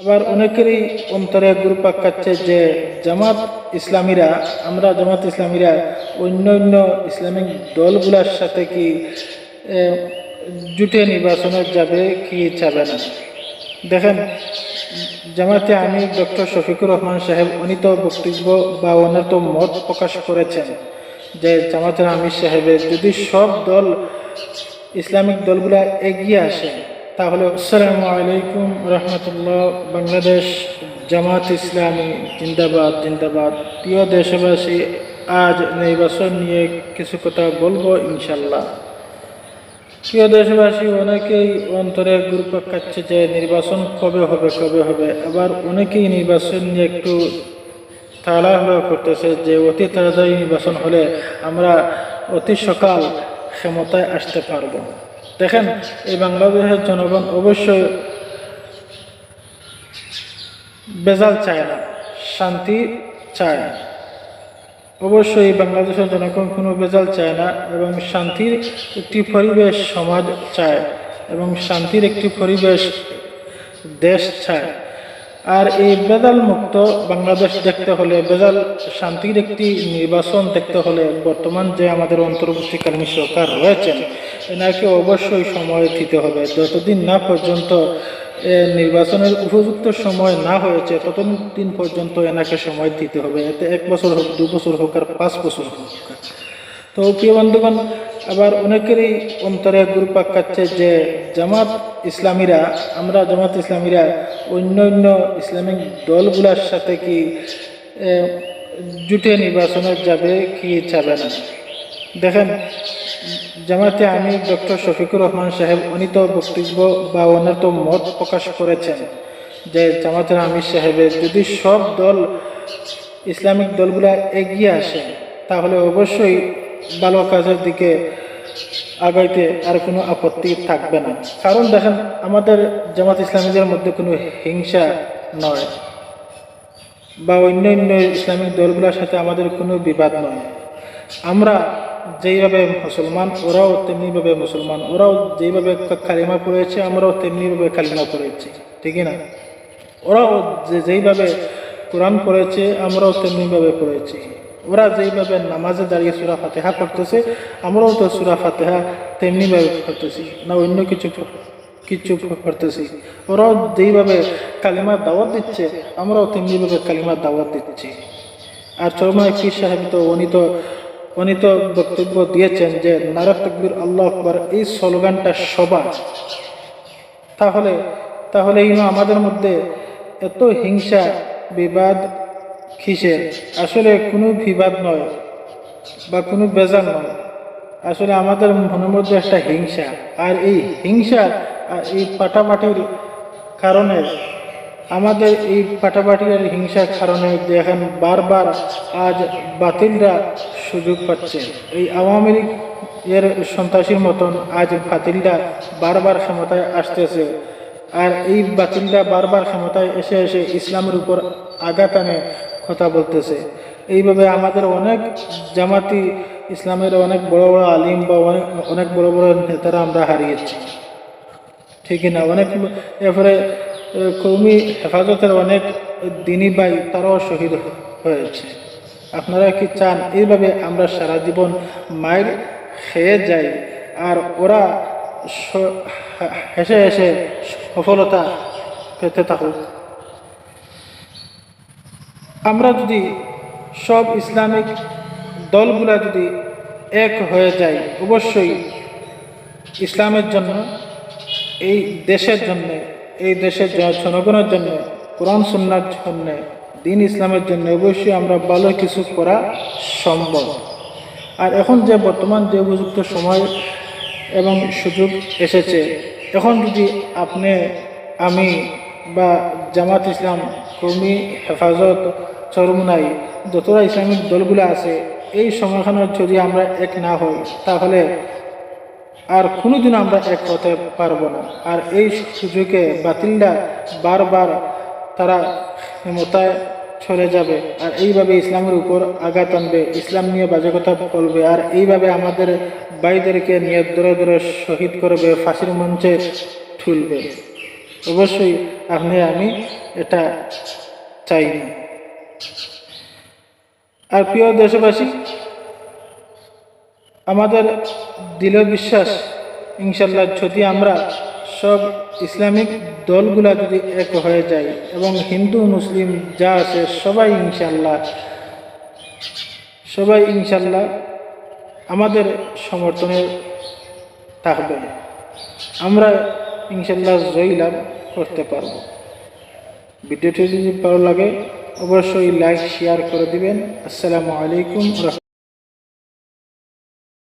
আবার অনেকেরই অন্তরে গ্রুপ আঁকাচ্ছে যে জামাত ইসলামীরা, আমরা জামাত ইসলামীরা অন্য অন্য ইসলামিক দলগুলোর সাথে কি জুটে নির্বাচনে যাবে কি যাবে না? দেখেন, জামাতে আমি ডক্টর শফিকুর রহমান সাহেব, উনি তো বক্তব্য বা ওনার তো মত প্রকাশ করেছেন যে জামাতের আমির সাহেবের যদি সব দল ইসলামিক দলগুলা এগিয়ে আসে তাহলে আসসালামু আলাইকুম রহমতুল্লাহ, বাংলাদেশ জামাত ইসলামী জিন্দাবাদ জিন্দাবাদ। প্রিয় দেশবাসী, আজ নির্বাচন নিয়ে কিছু কথা বলব ইনশাল্লাহ প্রিয় দেশবাসী, অনেকেই অন্তরে গুরুত্ব খাচ্ছে যে নির্বাচন কবে হবে কবে হবে। আবার অনেকেই নির্বাচন নিয়ে একটু তাড়াহুড়ো করতেছে যে অতি তাড়াতাড়ি নির্বাচন হলে আমরা অতি সকাল ক্ষমতায় আসতে পারব। দেখেন, এই বাংলাদেশের জনগণ অবশ্যই বেজাল চায় না, শান্তি চায় অবশ্যই বাংলাদেশের জনগণ কোনো বেজাল চায় না এবং শান্তির একটি পরিবেশ সমাজ চায় এবং শান্তির একটি পরিবেশ দেশ চায়। আর এই বেজাল মুক্ত বাংলাদেশ দেখতে হলে, বেজাল শান্তির একটি নির্বাচন দেখতে হলে বর্তমান যে আমাদের অন্তর্বর্তীকালীন সরকার রয়েছেন, এনাকে অবশ্যই সময় দিতে হবে। যতদিন না পর্যন্ত নির্বাচনের উপযুক্ত সময় না হয়েছে, ততদিন পর্যন্ত এনাকে সময় দিতে হবে। এতে এক বছর হোক, দু বছর হোক, আর পাঁচ বছর হোক। তো প্রিয় বন্ধুগণ, আবার অনেকেরই অন্তরে গ্রুপ আঁকাচ্ছে যে জামাত ইসলামীরা, আমরা জামাত ইসলামীরা অন্য অন্য ইসলামিক দলগুলোর সাথে কি জুটে নির্বাচনে যাবে কি যাবে না? দেখেন, জামাতে আমি ডক্টর শফিকুর রহমান সাহেব উনি তো বক্তব্য বা ওনার তো মত প্রকাশ করেছেন যে জামাতের আমির সাহেবের যদি সব দল ইসলামিক দলগুলা এগিয়ে আসে, তাহলে অবশ্যই ভালো কাজের দিকে আগাইতে আর কোনো আপত্তি থাকবে না। কারণ দেখেন, আমাদের জামাত ইসলামীদের মধ্যে কোনো হিংসা নয় বা অন্য অন্য ইসলামিক দলগুলোর সাথে আমাদের কোনো বিবাদ নয়। আমরা যেইভাবে মুসলমান, ওরাও তেমনিভাবে মুসলমান। ওরাও যেইভাবে কালিমা পড়েছে আমরাও তেমনিভাবে কালিমা পড়েছি ঠিকই না? ওরাও যেইভাবে কোরআন পড়েছে আমরাও তেমনিভাবে পড়েছি ওরা যেইভাবে নামাজে দাঁড়িয়ে সুরা ফাতেহা পড়তেছে, আমরাও তো সুরা ফাতেহা তেমনিভাবে পড়তেছি, না অন্য কিছু কিছু করতেছি ওরাও যেইভাবে কালিমার দাওয়াত দিচ্ছে, আমরাও তেমনিভাবে কালিমার দাওয়াত দিচ্ছি। আর চরমায় পীর সাহেব তো উনি তো উনি তো বক্তব্য দিয়েছেন যে নারক তকবির আল্লাহ আকবর এই স্লোগানটা সবার। তাহলে তাহলে এই আমাদের মধ্যে এত হিংসা, বিবাদ কিসের? আসলে কোনো বিবাদ নয় বা কোনো বেজাল নয়। আসলে আমাদের মনের মধ্যে একটা হিংসা। আর এই হিংসা এই পাটাপাটির কারণে আমাদের এই পাটাপাটি আর হিংসার কারণে দেখেন বারবার আজ বাতিলরা সুযোগ পাচ্ছে। এই আওয়ামী লীগ এর সন্ত্রাসীর মতন আজ বাতিলরা বারবার ক্ষমতায় আসতেছে। আর এই বাতিলরা বারবার ক্ষমতায় এসে এসে ইসলামের উপর আঘাত আনে। কথা বলতেছে। এইভাবে আমাদের অনেক জামাতি, ইসলামের অনেক বড় বড় আলিম বা অনেক অনেক বড় বড় নেতারা আমরা হারিয়েছি। ঠিকই না? অনেক এরপরে কৌমি হেফাজতের অনেক দিনী ভাই তারাও শহীদ হয়েছে। আপনারা কি চান এইভাবে আমরা সারা জীবন মায়ের খেয়ে যাই আর ওরা হেসে হেসে সফলতা পেতে থাকুক? আমরা যদি সব ইসলামিক দলগুলা যদি এক হয়ে যায় অবশ্যই ইসলামের জন্য, এই দেশের জন্য, এই দেশের জনগণের জন্য, কোরআন, সুন্নার জন্য, দিন ইসলামের জন্য অবশ্যই আমরা ভালো কিছু করা সম্ভব। আর এখন যে বর্তমান যে উপযুক্ত সময় এবং সুযোগ এসেছে, এখন যদি আপনি, আমি বা জামাত ইসলাম, কর্মী, হেফাজত, চরমুনাই যতটা ইসলামিক দলগুলো আছে, এই সময়খানে যদি আমরা এক না হই, তাহলে আর কোনোদিন আমরা এক হতে পারব না। আর এই সুযোগে বাতিলরা বারবার তারা ক্ষমতায় চলে যাবে আর এইভাবে ইসলামের উপর আঘাত আনবে, ইসলাম নিয়ে বাজে কথা বলবে আর এইভাবে আমাদের ভাইদেরকে নিয়ে ধরে ধরে শহীদ করবে, ফাঁসির মঞ্চে তুলবে অবশ্যই আপনি, আমি এটা চাই না। আর প্রিয় দেশবাসী, আমাদের দৃঢ় বিশ্বাস ইনশাল্লাহ যদি আমরা সব ইসলামিক দলগুলা যদি এক হয়ে যায় এবং হিন্দু, মুসলিম যা আছে সবাই ইনশাল্লাহ সবাই ইনশাল্লাহ আমাদের সমর্থনে থাকবে। আমরা ইনশাল্লাহ জয়ী লাভ করতে পারব। ভিডিওটি যদি ভালো লাগে, অবশ্যই লাইক শেয়ার করে দিবেন। আসসালামু আলাইকুম